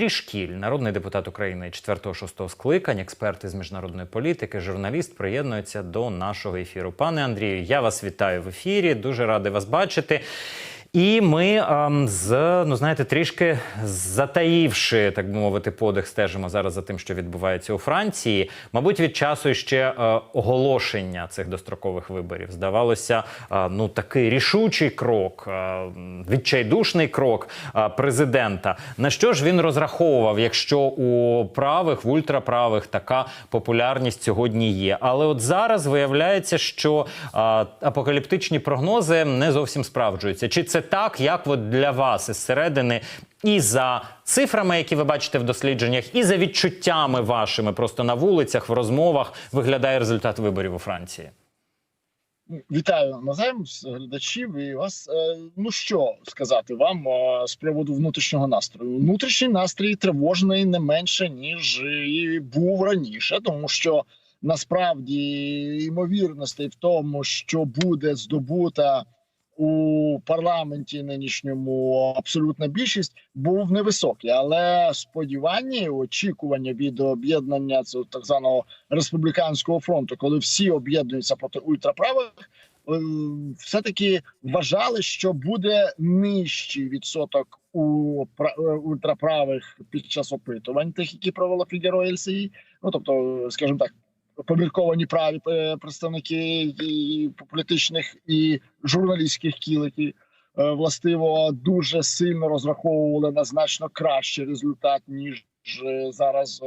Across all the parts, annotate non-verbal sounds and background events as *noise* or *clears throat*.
Андрій народний депутат України 4-6 скликань, експерт із міжнародної політики, журналіст, приєднується до нашого ефіру. Пане Андрію, я вас вітаю в ефірі. Дуже радий вас бачити. І ми ем, з ну знаєте, трішки затаївши, так би мовити, подих, стежимо зараз за тим, що відбувається у Франції. Мабуть, від часу ще е, оголошення цих дострокових виборів здавалося, е, ну такий рішучий крок, е, відчайдушний крок е, президента. На що ж він розраховував, якщо у правих, в ультраправих така популярність сьогодні є? Але от зараз виявляється, що е, апокаліптичні прогнози не зовсім справджуються. Чи це так, як от для вас із середини? І за цифрами, які ви бачите в дослідженнях, і за відчуттями вашими просто на вулицях, в розмовах виглядає результат виборів у Франції. Вітаю назаєм глядачів і вас. Е, Ну що сказати вам е, з приводу внутрішнього настрою? Внутрішній настрій тривожний не менше ніж і був раніше, тому що насправді ймовірностей в тому, що буде здобута у парламенті нинішньому абсолютна більшість, був невисокий, але сподівання, і очікування від об'єднання цього так званого республіканського фронту, коли всі об'єднуються проти ультраправих, е, все таки вважали, що буде нижчий відсоток у е, ультраправих під час опитувань, тих, які провела Фігеро ЛСІ. Ну тобто, скажімо так. Помірковані праві е, представники і політичних і журналістських кіл, е, властиво дуже сильно розраховували на значно кращий результат ніж е, зараз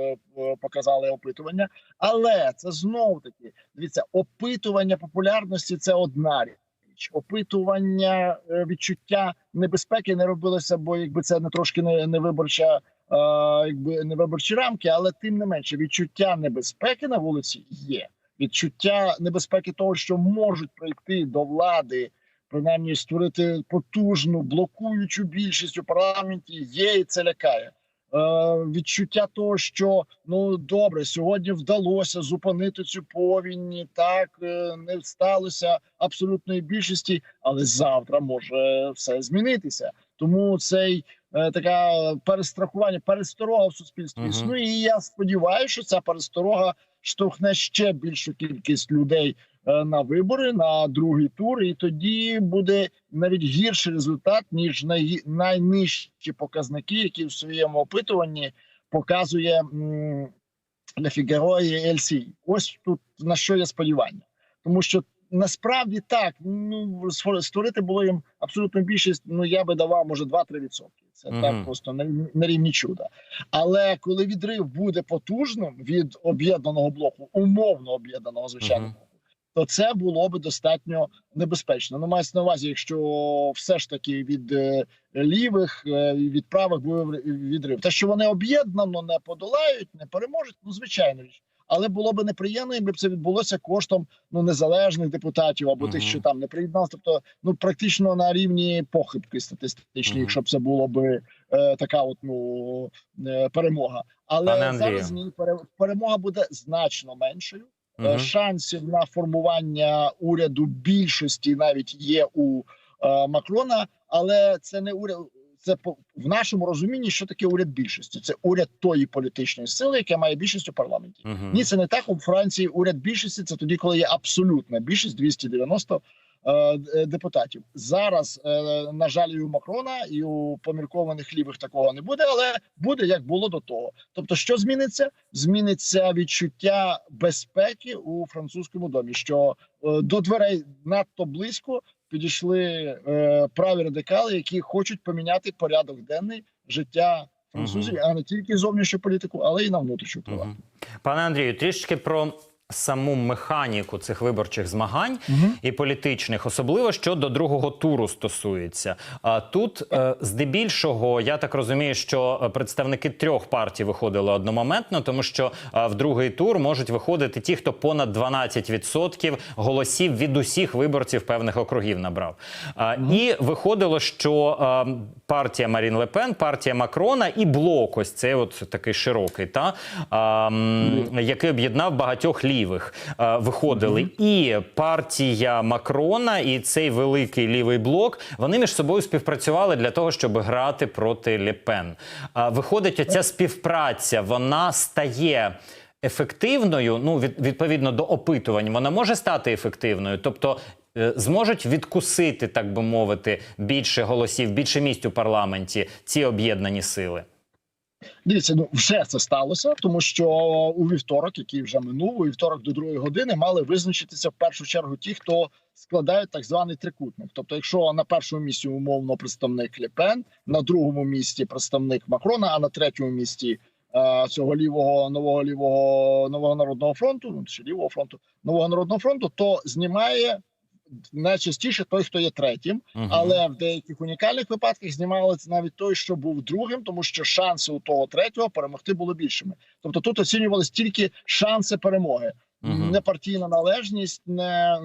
показали опитування. Але це знов таки дивіться, опитування популярності це одна річ. Опитування відчуття небезпеки не робилося, бо якби це не трошки не виборча. Е, Якби не виборчі рамки, але тим не менше відчуття небезпеки на вулиці є. Відчуття небезпеки того, що можуть прийти до влади, принаймні створити потужну блокуючу більшість у парламенті, є і це лякає. Е, відчуття того, що ну добре, сьогодні вдалося зупинити цю повінь, так е, не сталося абсолютної більшості, але завтра може все змінитися. Тому цей така перестрахування, пересторога в суспільстві Мгм. існує. І я сподіваюся, що ця пересторога штовхне ще більшу кількість людей е, на вибори на другий тур, і тоді буде навіть гірший результат ніж най, найнижчі показники, які в своєму опитуванні показує для і LCI. Ось тут на що є сподівання, тому що. Насправді так, ну створити було їм абсолютно більшість. Ну я би давав може 2-3 відсотки. Це Мгм. так просто на, на рівні чуда. Але коли відрив буде потужним від об'єднаного блоку, умовно об'єднаного звичайно, Мгм. то це було би достатньо небезпечно. Ну мається на увазі, якщо все ж таки від е, лівих е, від правих буде відрив. Те, що вони об'єднано не подолають, не переможуть, ну звичайно річ. Але було би неприємно, якби це відбулося коштом ну незалежних депутатів або тих, що там не приєдналися. Тобто, ну практично на рівні похибки статистичні, Мгм. якщо б це було би е, така, от ну е, перемога. Але зараз ні, пере- перемога буде значно меншою. Е, Мгм. Шансів на формування уряду більшості навіть є у е, Макрона, але це не уряд. Це по в нашому розумінні, що таке уряд більшості. Це уряд тої політичної сили, яка має більшість у парламенті. Мгм. Ні, це не так. У Франції уряд більшості це тоді, коли є абсолютна більшість 290 е, депутатів. Зараз, е, на жаль, і у Макрона, і у поміркованих лівих такого не буде, але буде як було до того. Тобто, що зміниться? Зміниться відчуття безпеки у французькому домі, що е, до дверей надто близько підійшли е, праві радикали, які хочуть поміняти порядок денний життя французів, а не тільки зовнішню політику, але й на внутрішню uh -huh. Пане Андрію, трішки про саму механіку цих виборчих змагань Мгм. і політичних, особливо що до другого туру стосується. А тут е, здебільшого я так розумію, що е, представники трьох партій виходили одномоментно, тому що е, в другий тур можуть виходити ті, хто понад 12% голосів від усіх виборців певних округів набрав. А, І виходило, що партія Марін Лепен, партія Макрона і блок, ось цей от такий широкий, та який об'єднав багатьох лідерів. Лівих е, виходили. І партія Макрона, і цей великий лівий блок вони між собою співпрацювали для того, щоб грати проти Лепен. Виходить, оця співпраця вона стає. Ефективною, ну від, відповідно до опитувань, вона може стати ефективною, тобто е, зможуть відкусити, так би мовити, більше голосів, більше місць у парламенті ці об'єднані сили. Дивіться, ну вже це сталося, тому що у вівторок, який вже минув, у вівторок до другої години мали визначитися в першу чергу ті, хто складають так званий трикутник. Тобто, якщо на першому місці умовно представник Лепен, на другому місці представник Макрона, а на третьому місці е, цього лівого нового лівого нового народного фронту, ну чи лівого фронту, нового народного фронту, то знімає найчастіше той, хто є третім. Мгм. Але в деяких унікальних випадках знімали навіть той, що був другим, тому що шанси у того третього перемогти було більшими. Тобто тут оцінювалися тільки шанси перемоги, Мгм. не партійна належність, не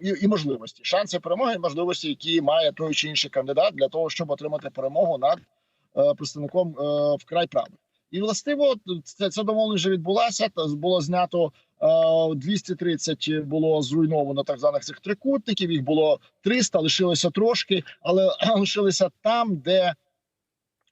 і, і можливості. Шанси перемоги і можливості, які має той чи інший кандидат для того, щоб отримати перемогу над е, представником е, вкрай правих. І властиво це, це домовлення вже відбулася. Та було знято 230 було зруйновано так званих цих трикутників. Їх було 300, лишилося трошки, але *clears throat* лишилися там, де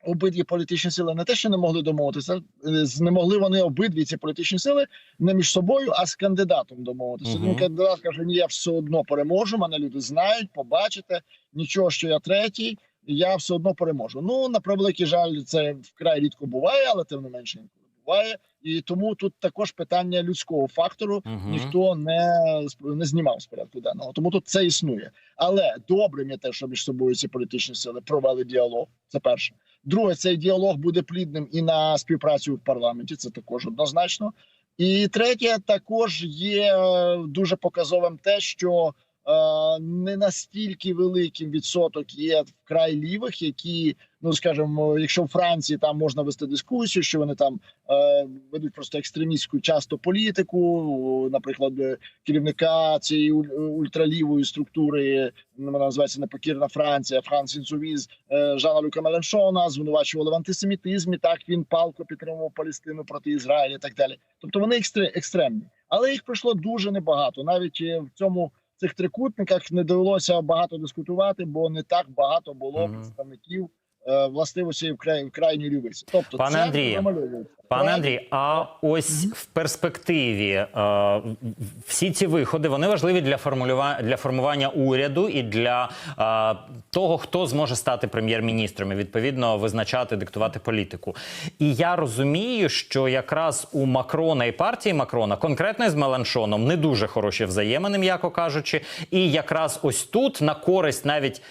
обидві політичні сили не те, що не могли домовитися, е, не могли вони обидві ці політичні сили не між собою, а з кандидатом домовитися. Мгм. Тому кандидат каже: Ні, я все одно переможу. Мене люди знають, побачите. Нічого, що я третій, я все одно переможу. Ну на превеликий жаль, це вкрай рідко буває, але тим не менше інколи буває. І тому тут також питання людського фактору Мгм. ніхто не не знімав з порядку денного. Тому тут це існує. Але добрим є те, що між собою ці політичні сили провели діалог. Це перше. Друге, цей діалог буде плідним і на співпрацю в парламенті. Це також однозначно. І третє, також є е, дуже показовим те, що не настільки великим відсоток є вкрай лівих, які ну скажімо, якщо в Франції там можна вести дискусію, що вони там е, ведуть просто екстремістську часто політику, наприклад, е, керівника цієї уль- ультралівої структури, вона називається непокірна Франція, Франц Інсувіз е, Жана Люка Меленшона, звинувачували в антисемітизмі. Так він палко підтримував Палестину проти Ізраїля і так далі. Тобто вони екстре- екстремні, але їх пройшло дуже небагато. Навіть е, в цьому цих трикутниках не довелося багато дискутувати, бо не так багато було представників властивості в край в крайній лівиці. Тобто, Пане це Андрію. Пане? Андрій, а ось в перспективі е, всі ці виходи вони важливі для формулювання для формування уряду і для е, того, хто зможе стати прем'єр-міністром і відповідно визначати, диктувати політику. І я розумію, що якраз у Макрона і партії Макрона, конкретно з Меланшоном, не дуже хороші взаємини, м'яко кажучи. І якраз ось тут на користь, навіть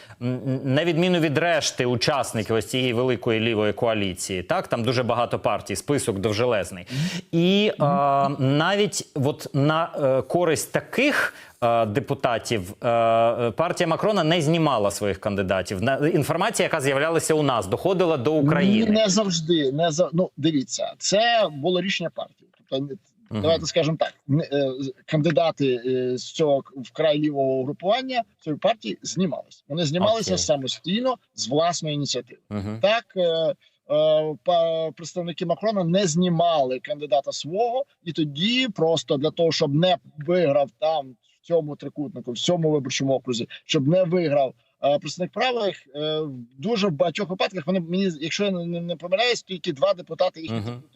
на відміну від решти учасників ось цієї великої лівої коаліції, так там дуже багато партій, список довжелезний. І е, навіть от на е, користь таких. е, Депутатів е, партія Макрона не знімала своїх кандидатів. Інформація, яка з'являлася у нас, доходила до України. не завжди. Не за ну дивіться, це було рішення партії. Тобто, Мгм. давайте скажемо так: з- кандидати е, з цього вкрай лівого групування цієї партії знімалися. Вони знімалися Окей. самостійно з власної ініціативи. Мгм. Так е, е, представники Макрона не знімали кандидата свого, і тоді просто для того, щоб не виграв там в цьому трикутнику, в цьому виборчому окрузі, щоб не виграв. е, Представник правих в дуже багатьох випадках вони мені, якщо я не, помиляюсь, тільки два депутати їхні Мгм. трикутнику лишилися.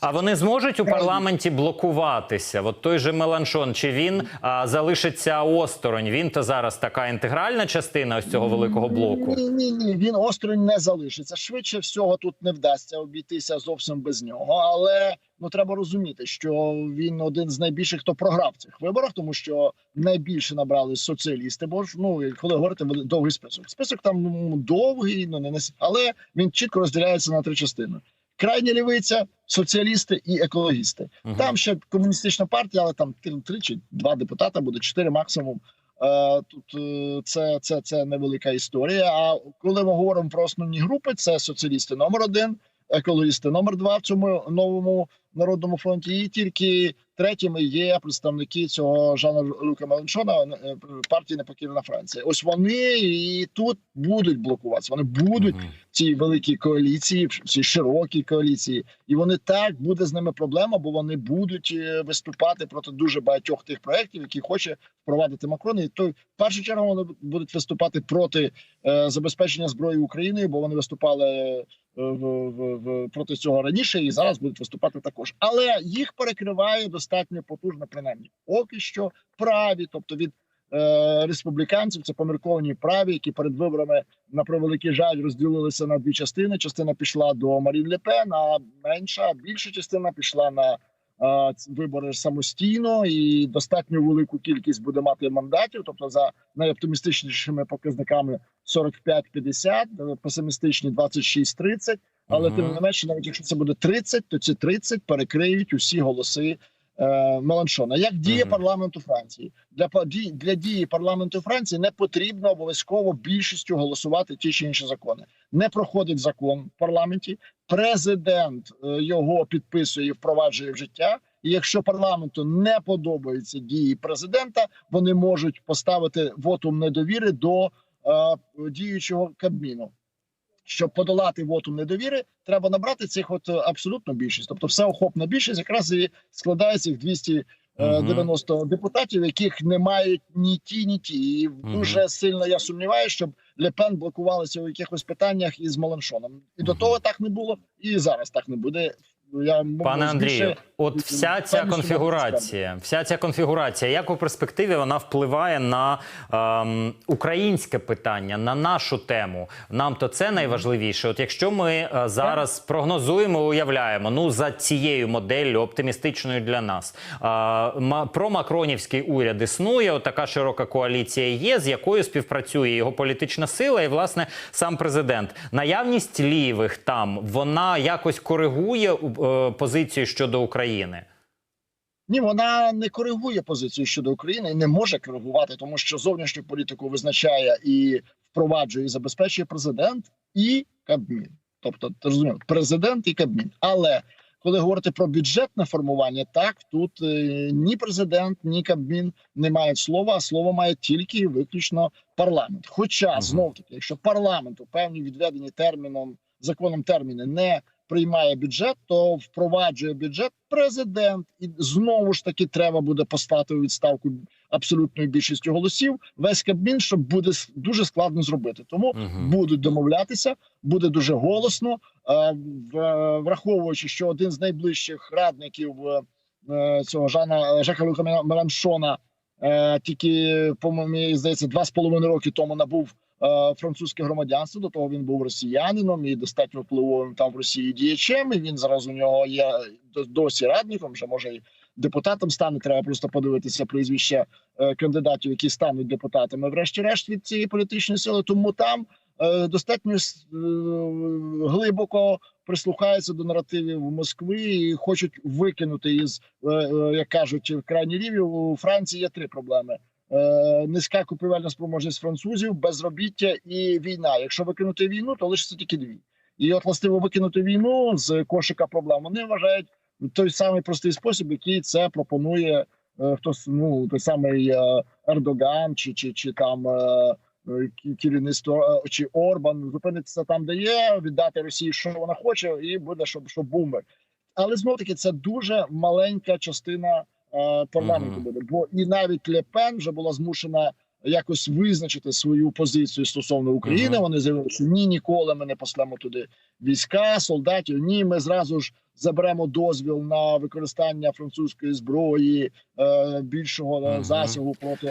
А вони зможуть у парламенті блокуватися? От той же Меланшон, чи він а, залишиться осторонь? Він то зараз така інтегральна частина ось цього великого блоку. Ні, ні, ні, він осторонь не залишиться. Швидше всього тут не вдасться обійтися зовсім без нього. Але ну треба розуміти, що він один з найбільших, хто програв в цих виборах, тому що найбільше набрали соціалісти. Бо ж ну коли говорити довгий список. Список там ну, довгий, ну не але він чітко розділяється на три частини: крайня лівиця, соціалісти і екологісти. Мгм. Там ще комуністична партія, але там три, три чи два депутата буде, чотири максимум. Е, Тут е, це, це, це невелика історія. А коли ми говоримо про основні групи, це соціалісти номер один, екологісти номер два в цьому новому народному фронті, і тільки Третіми є представники цього Жана Люка Меленшона е, партії Непокірна Франція. Ось вони і тут будуть блокуватися. Вони будуть в цій великій коаліції, в цій широкій коаліції, і вони так буде з ними проблема, бо вони будуть е, виступати проти дуже багатьох тих проєктів, які хоче впровадити Макрон. І то в першу чергу вони будуть виступати проти е, забезпечення зброї Україною, бо вони виступали е, в, в, в проти цього раніше, і зараз будуть виступати також. Але їх перекриває достатньо потужно, принаймні поки що праві, тобто від. е, Республіканців це помірковані праві, які перед виборами на превеликий жаль розділилися на дві частини. Частина пішла до Марін Лепен, а менша більша частина пішла на е, вибори самостійно і достатньо велику кількість буде мати мандатів. Тобто, за найоптимістичнішими показниками 45-50, е, песимістичні 26-30. Але Мгм. тим не менше, навіть якщо це буде 30, то ці 30 перекриють усі голоси е, Меланшона. Як діє Мгм. парламент у Франції? Для для дії парламенту Франції не потрібно обов'язково більшістю голосувати ті чи інші закони. Не проходить закон в парламенті. Президент е, його підписує і впроваджує в життя. І якщо парламенту не подобаються дії президента, вони можуть поставити вотум недовіри до е, діючого кабміну. Щоб подолати вотум недовіри, треба набрати цих от е, абсолютно більшість. Тобто, всеохопна більшість якраз і складає цих 290 депутатів, яких не мають ні ті, ні ті. І Мгм. дуже сильно я сумніваюся, щоб Лепен блокувалася у якихось питаннях із Меланшоном. І до того так не було, і зараз так не буде. Я Пане Андрію, більше- от вся ця конфігурація, вся ця конфігурація, як у перспективі вона впливає на ем, українське питання, на нашу тему. Нам то це найважливіше. От якщо ми е, зараз прогнозуємо, уявляємо, ну за цією моделлю оптимістичною для нас, е, ма- промакронівський уряд існує. От така широка коаліція є, з якою співпрацює його політична сила, і власне сам президент. Наявність лівих там вона якось коригує е, позицію щодо України. Ні, вона не коригує позицію щодо України і не може коригувати, тому що зовнішню політику визначає і впроваджує і забезпечує президент і Кабмін. Тобто, ти розумієш, президент і Кабмін. Але коли говорити про бюджетне формування, так тут е, ні президент, ні Кабмін не мають слова, а слово має тільки і виключно парламент. Хоча знов таки, якщо парламент у певні відведені терміном законом терміни не приймає бюджет, то впроваджує бюджет президент, і знову ж таки треба буде послати у відставку абсолютною більшістю голосів. Весь кабмін, що буде дуже складно зробити. Тому Мгм. будуть домовлятися, буде дуже голосно. Е, в- Враховуючи, що один з найближчих радників е, цього Жана Жака Люка Меланшона е, тільки по моєму здається два з половиною роки тому набув французьке громадянство. До того він був росіянином і достатньо впливовим там в Росії діячем. І він зараз у нього є досі радником. Вже може і депутатом стане. Треба просто подивитися прізвища е, кандидатів, які стануть депутатами. Врешті-решт від цієї політичної сили. Тому там е, достатньо е, глибоко прислухаються до наративів Москви і хочуть викинути із е, е, як кажуть в крайній рівні у Франції є три проблеми. Е, низька купівельна спроможність французів, безробіття і війна. Якщо викинути війну, то лишиться тільки дві. І от властиво викинути війну з кошика проблем. Вони вважають той самий простий спосіб, який це пропонує е, хтось. Ну той самий е, Ердоган, чи чи, чи там. Керівництво чи Орбан зупинитися там, де є, віддати Росії, що вона хоче, і буде щоб, щоб був мир. Але знов таки це дуже маленька частина парламенту Мгм. буде. Бо і навіть Лепен вже була змушена якось визначити свою позицію стосовно України. Вони заявили, що ні, ніколи ми не послемо туди війська, солдатів. Ні, ми зразу ж заберемо дозвіл на використання французької зброї е, більшого е, Мгм. засягу проти